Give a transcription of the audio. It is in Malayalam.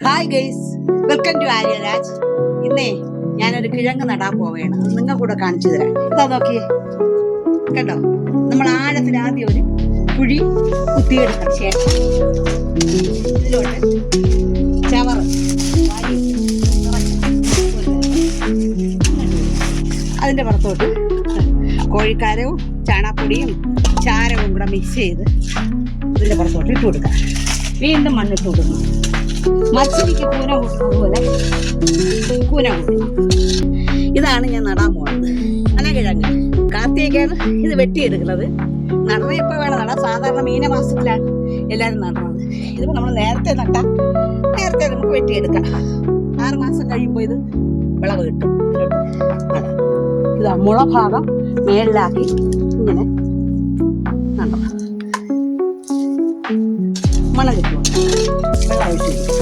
Hi guys welcome to Aryaraj ഇന്നേ ഞാനൊരു കിഴങ്ങ് നടാൻ പോവുകയാണ്. അത് നിങ്ങൾ കൂടെ കാണിച്ചു തരാം. ഇതാ നോക്കിയേ കേട്ടോ നമ്മൾ ആഴത്തിൽ ആദ്യം ഒരു കുഴി കുത്തിയെടുക്കണം ശേഷം ഇതിലോട്ട് വാരി അതിന്റെ പുറത്തോട്ട് കോഴിക്കാരവും ചാണാപ്പൊടിയും ചാരവും കൂടെ മിക്സ് ചെയ്ത് ഇതിന്റെ പുറത്തോട്ട് ഇട്ട് കൊടുക്കാം. വീണ്ടും മണ്ണിട്ട് കൊടുക്കണം മച്ചിരിക്ക് കൂന കൂട്ടുന്നത് പോലെ. കൂന ഇതാണ് ഞാൻ നടാൻ പോകുന്നത് അനകിഴങ്ങ് കാർത്തികയ്ക്കാണ് ഇത് വെട്ടിയെടുക്കുന്നത്. നടണ ഇപ്പോൾ വേണം നടാം സാധാരണ മീനമാസത്തിലാണ് എല്ലാവരും നടണത്. ഇതിപ്പോൾ നമ്മൾ നേരത്തെ നട്ടാൽ നേരത്തെ നമുക്ക് വെട്ടിയെടുക്കാം. ആറ് മാസം കഴിയുമ്പോൾ ഇത് വിളവ് കിട്ടും. ഇതാ മുളഭാഗം മേളിലാക്കി ഇങ്ങനെ మనకు కావాల్సింది